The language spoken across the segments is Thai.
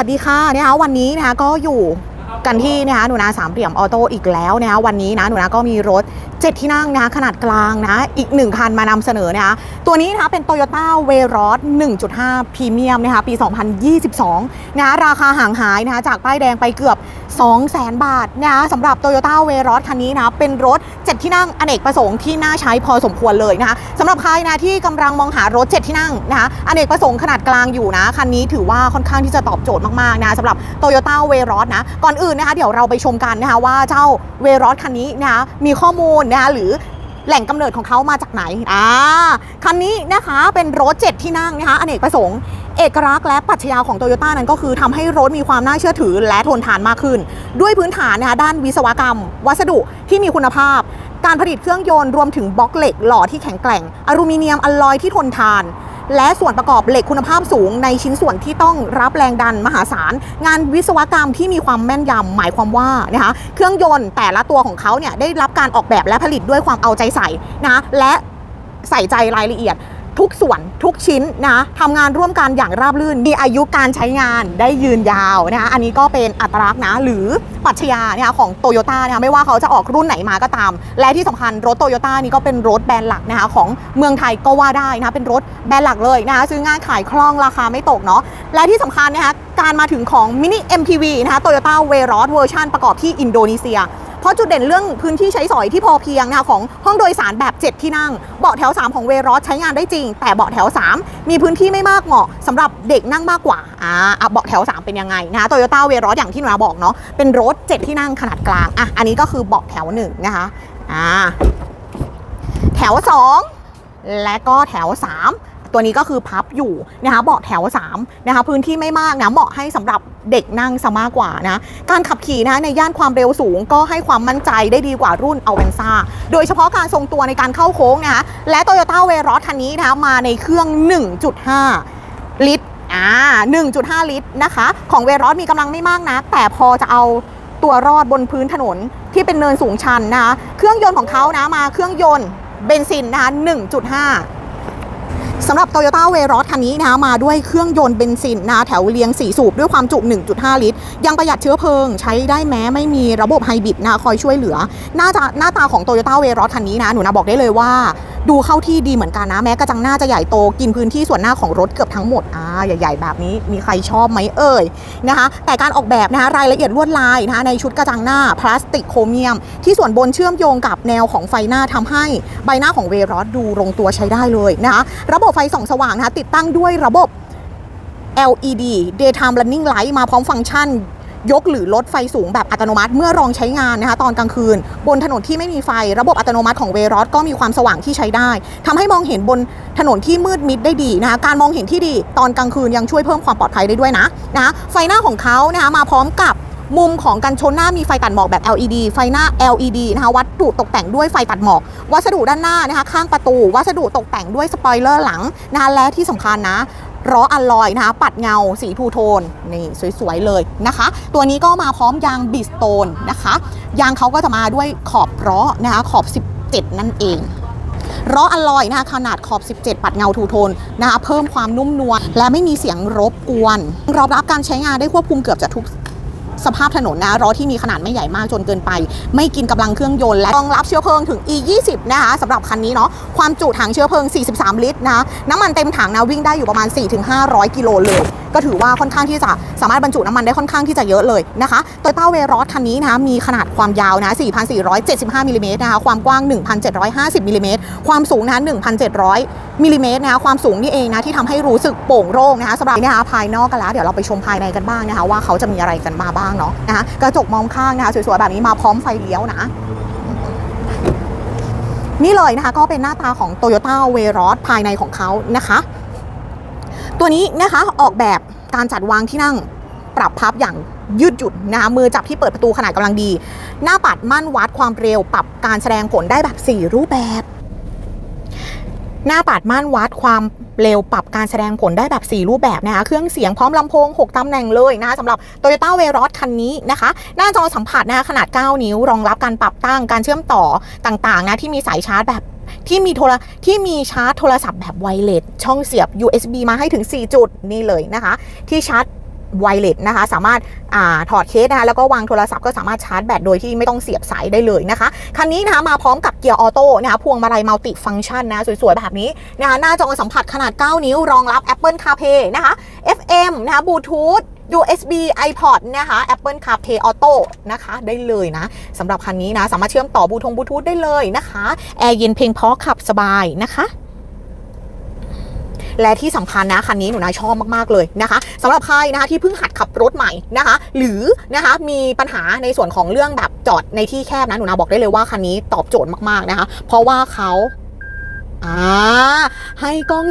สวัสดีค่ะนะคะวันนี้นะคะก็อยู่ กันที่นะคะหนูนาสามเหลี่ยมออโต้อีกแล้วนะคะวันนี้นะหนูนาก็มีรถ 7 ที่นั่งนะคะขนาดกลางนะอีก 1 คันมานำเสนอนะคะตัวนี้นะคะเป็น Toyota w e r o s 1.5 พรีเมียมนะคะปี 2022นะคะราคาห่างหายนะคะจากป้ายแดงไปเกือบ 200,000 บาทนะคะสำหรับ Toyota w e r o s คันนี้นะะเป็นรถ 7 ที่นั่งอเนกประสงค์ที่น่าใช้พอสมควรเลยนะคะสำหรับใครนะที่กำลังมองหารถ 7 ที่นั่งนะคะอเนกประสงค์ขนาดกลางอยู่นะคันนี้ถือว่าค่อนข้างที่จะตอบโจทย์มากๆนะสำหรับ Toyota w e r o s นะก่อนอื่นนะคะเดี๋ยวเราไปชมกันนะคะว่าเจ้า w e r o s คันนี้นะคะมีข้อมูลนะคะหรือแหล่งกำเนิดของเขามาจากไหน อ่า คันนี้นะคะเป็นรถ7ที่นั่งนะคะ อเนกประสงค์ เอกลักษณ์และปรัชญาของโตโยต้านั้นก็คือทำให้รถมีความน่าเชื่อถือและทนทานมากขึ้น ด้วยพื้นฐานนะคะด้านวิศวกรรม วัสดุที่มีคุณภาพ การผลิตเครื่องยนต์รวมถึงบล็อกเหล็กหล่อที่แข็งแกร่ง อลูมิเนียมอลลอยที่ทนทาน และส่วนประกอบเหล็กคุณภาพสูงในชิ้นส่วนที่ต้องรับแรงดันมหาศาล งานวิศวกรรมที่มีความแม่นยำหมายความว่านะคะเครื่องยนต์แต่ละตัวของเขาเนี่ยได้รับการออกแบบและผลิตด้วยความเอาใจใส่นะและใส่ใจรายละเอียด ทุกส่วนทุกชิ้นนะทำงานร่วมกันอย่างราบรื่น มีอายุการใช้งานได้ยืนยาวนะคะอันนี้ก็เป็นอัตลักษณ์นะหรือปรัชญานะคะของโตโยต้านะคะไม่ว่าเขาจะออกรุ่นไหนมาก็ตาม และที่สำคัญรถโตโยต้านี่ก็เป็นรถแบรนด์หลักนะคะของเมืองไทยก็ว่าได้นะคะเป็นรถแบรนด์หลักเลยนะคะซื้อง่ายขายคล่องราคาไม่ตกเนาะและที่สำคัญนะคะการมาถึงของมินิ MPV นะคะโตโยต้าเวรอสเวอร์ชันประกอบที่อินโดนีเซีย เพราะจุดเด่นเรื่องพื้นที่ใช้สอยที่พอเพียงนะคะของห้องโดยสารแบบ 7 ที่นั่ง เบาะแถว 3 ของเวรอสใช้งานได้จริง แต่เบาะแถว 3 มีพื้นที่ไม่มากเหมาะสำหรับเด็กนั่งมากกว่าอ่าอะเบาะแถว 3 เป็นยังไงนะคะโตโยต้าเวรอสอย่างที่หนูนาบอกเนาะเป็นรถ 7 ที่นั่งขนาดกลางอะอันนี้ก็คือเบาะแถว1นะคะอ่าแถว 2 และก็แถว 3 ตัวนี้ก็คือพับอยู่นะคะเบาะแถว3นะคะพื้นที่ไม่มากนะเหมาะให้สำหรับเด็กนั่งซะมากกว่านะการขับขี่นะในย่านความเร็วสูงก็ให้ความมั่นใจได้ดีกว่ารุ่นอเวนซ่าโดยเฉพาะการทรงตัวในการเข้าโค้งนะคะและ Toyota w e r o s คันนี้นะคะมาในเครื่อง 1.5 ลิตรอ่า1.5 ลิตรนะคะ ของเวรอสมีกำลังไม่มากนะ แต่พอจะเอาตัวรอดบนพื้นถนนที่เป็นเนินสูงชันนะคะเครื่องยนต์ของเขานะมาเครื่องยนต์เบนซินนะคะ1.5 สำหรับ Toyota v e r o s คันนี้นะมาด้วยเครื่องยนต์เบนซินนะแถวเรียง 4 สูบด้วยความจุ 1.5 ลิตร ยังประหยัดเชื้อเพลิง ใช้ได้แม้ไม่มีระบบไฮบริดนะคอยช่วยเหลือ น่าจะหน้าตาของ Toyota v e r o s คันนี้นะหนูนะบอกได้เลยว่า ดูเข้าที่ดีเหมือนกันนะ แม้กระจังหน้าจะใหญ่โตกินพื้นที่ส่วนหน้าของรถเกือบทั้งหมดอ่าใหญ่ ๆ แบบนี้มีใครชอบไหมเอ่ยนะคะ แต่การออกแบบนะคะรายละเอียดลวดลายนะคะในชุดกระจังหน้าพลาสติกโครเมียม ที่ส่วนบนเชื่อมโยงกับแนวของไฟหน้าทำให้ใบหน้าของเวรอสดูลงตัวใช้ได้เลยนะคะระบบไฟส่องสว่างนะคะติดตั้งด้วยระบบ LED daytime running light มาพร้อมฟังก์ชัน ยกหรือลดไฟสูงแบบอัตโนมัติ เมื่อลองใช้งานนะคะ ตอนกลางคืน บนถนนที่ไม่มีไฟ ระบบอัตโนมัติของเวรอสก็มีความสว่างที่ใช้ได้ทำให้มองเห็นบนถนนที่มืดมิดได้ดีนะคะ การมองเห็นที่ดี ตอนกลางคืนยังช่วยเพิ่มความปลอดภัยได้ด้วยนะนะะไฟหน้าของเขานะคะมาพร้อมกับมุมของกันชนหน้ามีไฟตัดหมอกแบบ LED ไฟหน้า LED นะคะวัสดุตกแต่งด้วยไฟตัดหมอก วัสดุด้านหน้านะคะข้างประตู วัสดุตกแต่งด้วยสปอยเลอร์หลังนะคะและที่สำคัญนะ ล้ออัลลอยนะคะ ปัดเงาสีทูโทนนี่สวยๆเลยนะคะ ตัวนี้ก็มาพร้อมยางบิสโตนนะคะ ยางเขาก็จะมาด้วยขอบล้อนะคะขอบ 17 นั่นเองล้ออลลอยนะคะขนาดขอบ 17 ปัดเงาทูโทนนะคะเพิ่มความนุ่มนวลและไม่มีเสียงรบกวนรองรับการใช้งานได้ควบคุมเกือบจะทุก สภาพถนนนะล้อที่มีขนาดไม่ใหญ่มากจนเกินไป ไม่กินกำลังเครื่องยนต์และรองรับเชื้อเพลิงถึง e 2 0นะคะสำหรับคันนี้เนาะความจุถังเชื้อเพลิง 43 ลิตรนะน้ำมันเต็มถังนะวิ่งได้อยู่ประมาณ 4-500 กิโลเลยก็ถือว่าค่อนข้างที่จะสามารถบรรจุน้ำมันได้ค่อนข้างที่จะเยอะเลยนะคะโตโยต้าเวรอสคันนี้นะคะมีขนาดความยาวนะ 4,475มิลลิเมตรนะคะความกว้าง 1,750มิลลิเมตรความสูงนะ1,700มิลลิเมตรนะคะความสูงนี่เองนะที่ทำให้รู้สึกโป่งโล่งนะคะสำหรับนะคะภายนอกกันแล้วเดี๋ยวเราไปชมภายในกันบ้างนะคะ ว่าเขาจะมีอะไรกันมาบ้างเนาะนะคะกระจกมองข้างนะคะสวยๆแบบนี้มาพร้อมไฟเลี้ยวนะนี่เลยนะคะก็เป็นหน้าตาของ Toyota w e r o s ภายในของเขานะคะ ตัวนี้นะคะออกแบบการจัดวางที่นั่งปรับพับอย่างยืดหยุ่นนะคะมือจับที่เปิดประตูขนาดกำลังดี หน้าปัดมั่นวัดความเร็ว ปรับการแสดงผลได้แบบ 4 รูปแบบ หน้าปัดม่านวัดความเร็วปรับการแสดงผลได้แบบ 4 รูปแบบนะคะเครื่องเสียงพร้อมลำโพง 6ตำแหน่งเลยนะคะสำหรับ Toyota w e r o s คันนี้นะคะ หน้าจอสัมผัสนะคะขนาด 9 นิ้ว รองรับการปรับตั้งการเชื่อมต่อต่างๆนะที่มีสายชาร์จแบบ ที่มีโทรที่มีชาร์จโทรศัพท์แบบไวเลสช่องเสียบ USB มาให้ถึง 4 จุดนี่เลยนะคะ ที่ชาร์จไวเลสนะคะ สามารถอาถอดเคสนะคะแล้วก็วางโทรศัพท์ก็สามารถชาร์จแบตโดยที่ไม่ต้องเสียบสายได้เลยนะคะ คันนี้นะคะมาพร้อมกับเกียร์ออโต้นะคะพวงมาลัยมัลติฟังก์ชันนะสวยๆ แบบนี้นะคะหน้าจอสัมผัสขนาด 9 นิ้วรองรับ Apple CarPlay นะคะ FM นะคะบลูทูธ USB iPod นะคะ Apple CarPlay Auto นะคะได้เลยนะสำหรับคันนี้นะ สามารถเชื่อมต่อบูทงบูทูธได้เลยนะคะแอร์เย็นเพลงเพราะขับสบายนะคะและที่สำคัญนะคันนี้หนูนาชอบมาก ๆ เลยนะคะสำหรับใครนะคะที่เพิ่งหัดขับรถใหม่นะคะ หรือนะคะมีปัญหาในส่วนของเรื่องแบบจอดในที่แคบนะหนูนาบอกได้เลยว่าคันนี้ตอบโจทย์มาก ๆ นะคะ เพราะว่าเขา อ่าให้กล้อง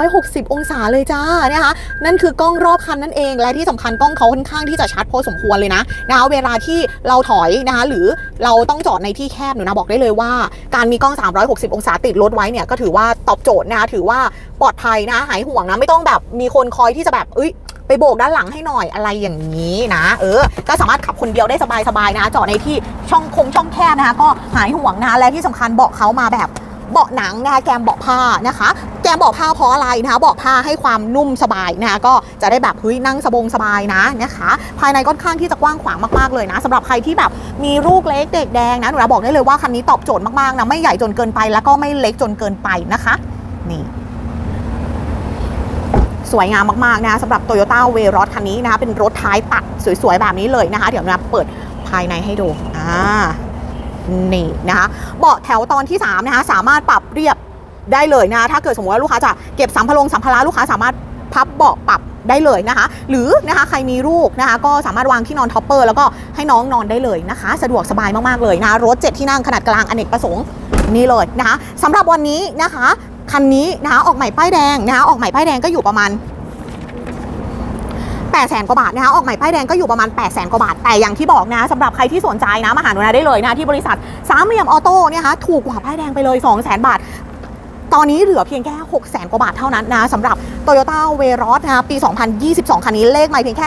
360 องศาเลยจ้านะคะนั่นคือกล้องรอบคันนั่นเอง และที่สำคัญกล้องเขาค่อนข้างที่จะชัดพอสมควรเลยนะนะคะเวลาที่เราถอยนะคะหรือเราต้องจอดในที่แคบหนูนาบอกได้เลยว่า การมีกล้อง 360 องศาติดรถไว้เนี่ยก็ถือว่าตอบโจทย์นะคะถือว่าปลอดภัยนะหายห่วงนะไม่ต้องแบบมีคนคอยที่จะแบบเอ้ยไปโบกด้านหลังให้หน่อยอะไรอย่างนี้นะ เออ ก็สามารถขับคนเดียวได้สบายๆนะจอดในที่ช่องคงช่องแคบนะคะก็หายห่วงนะและที่สำคัญเบาะเขามาแบบ เบาะหนังนะคะแกมเบาะผ้านะคะ แกมเบาะผ้าเพราะอะไรนะคะเบาะผ้าให้ความนุ่มสบายนะคะก็จะได้แบบเฮ้ยนั่งสบงสบายนะนะคะ ภายในค่อนข้างที่จะกว้างขวางมากๆเลยนะสำหรับใครที่แบบมีลูกเล็กเด็กแดงนะหนูนะบอกได้เลยว่าคันนี้ตอบโจทย์มากๆนะไม่ใหญ่จนเกินไปแล้วก็ไม่เล็กจนเกินไปนะคะนี่สวยงามมากๆนะสำหรับ Toyota w a y r o s คันนี้นะคะเป็นรถท้ายปัดสวยๆ แบบนี้เลยนะคะ เดี๋ยวนะเปิดภายในให้ดูอ่า นี่นะคะเบาะแถวตอนที่3นะคะสามารถปรับเรียบได้เลยนะคะถ้าเกิดสมมติว่าลูกค้าจะเก็บสัมภาระสัมภาระลูกค้าสามารถพับเบาะปรับได้เลยนะคะ หรือนะคะใครมีลูกนะคะ ก็สามารถวางที่นอนท็อปเปอร์แล้วก็ให้น้องนอนได้เลยนะคะ สะดวกสบายมาก ๆ เลยนะรถ7ที่นั่งขนาดกลางอเนกประสงค์นี่เลยนะคะสำหรับวันนี้นะคะคันนี้นะคะออกใหม่ป้ายแดงนะคะออกใหม่ป้ายแดงก็อยู่ประมาณ 8 0 0แสนกว่าบาทนะคะออกใหม่ป้ายแดงก็อยู่ประมาณ 8 0 0แสนกว่าบาท แต่อย่างที่บอกนะสำหรับใครที่สนใจนะมาหาหนูนาได้เลยนะที่บริษัทสามเหลี่ยมออโต้เนี่ยนะคะถูกกว่าป้ายแดงไปเลย 2 0 0แสนบาทตอนนี้เหลือเพียงแค่ 6 0แสนกว่าบาทเท่านั้นนะสำหรับ Toyota w a y r o s นะคะปี 2022 คันนี้เลขใหม่เพียงแค่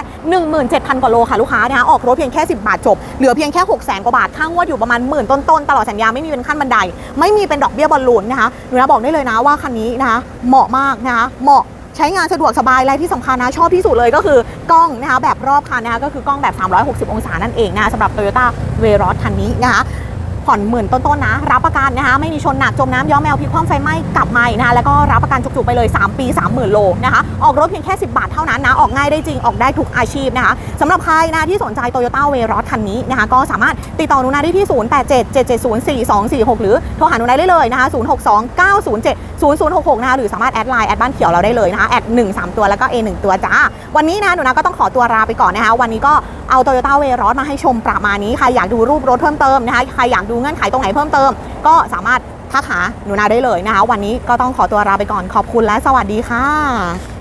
17,000 กว่าโลค่ะลูกค้านะคะออกรถเพียงแค่ 10 บาทจบ เหลือเพียงแค่ 6 0แสนกว่าบาทค่างวดอยู่ประมาณหมื่นต้นๆ ตลอดสัญญาไม่มีเป็นขั้นบันได ไม่มีเป็นดอกเบี้ยบอลลูนนะคะหนูนะบอกได้เลยนะว่าคันนี้นะคะเหมาะมากนะคะเหมาะ ใช้งานสะดวกสบายและที่สำคัญนะชอบที่สุดเลยก็คือกล้องนะคะแบบรอบคันนะคะก็คือกล้องแบบ 360 องศานั่นเองนะคะสำหรับ Toyota v e r o s คันนี้นะคะ ผ่อนหมื่นต้นๆนะ รับประกันนะคะ ไม่มีชนหนักจมน้ำย้อมแมวพลิกคว่ำไฟไหม้กลับมาอีกนะคะ แล้วก็รับประกันจุกๆไปเลย 3 ปี 30,000 โลนะคะ ออกรถเพียงแค่ 10 บาทเท่านั้นนะ ออกง่ายได้จริง ออกได้ทุกอาชีพนะคะสำหรับใครนะที่สนใจ Toyota w a y r o s คันนี้นะคะ ก็สามารถติดต่อหนูนาได้ที่ 0877704246 หรือโทรหาหนูนาได้เลยนะคะ0629070066นะคะหรือสามารถแอดไลน์แอดบ้านเขียวเราได้เลยนะคะแอด1 3 ตัวแล้วก็ A 1ตัวจ้าวันนี้นะหนูนาก็ต้องขอตัวลาไปก่อนนะคะวันนี้ก็เอา Toyota w a y r o s มาให้ชมประมาณนี้ใครอยากดูรูปรถเพิ่มเติมนะคะใครอยากดดูเงื่อนไขตรงไหนเพิ่มเติม ก็สามารถทักหาหนูนาได้เลยนะคะ วันนี้ก็ต้องขอตัวลาไปก่อนขอบคุณและสวัสดีค่ะ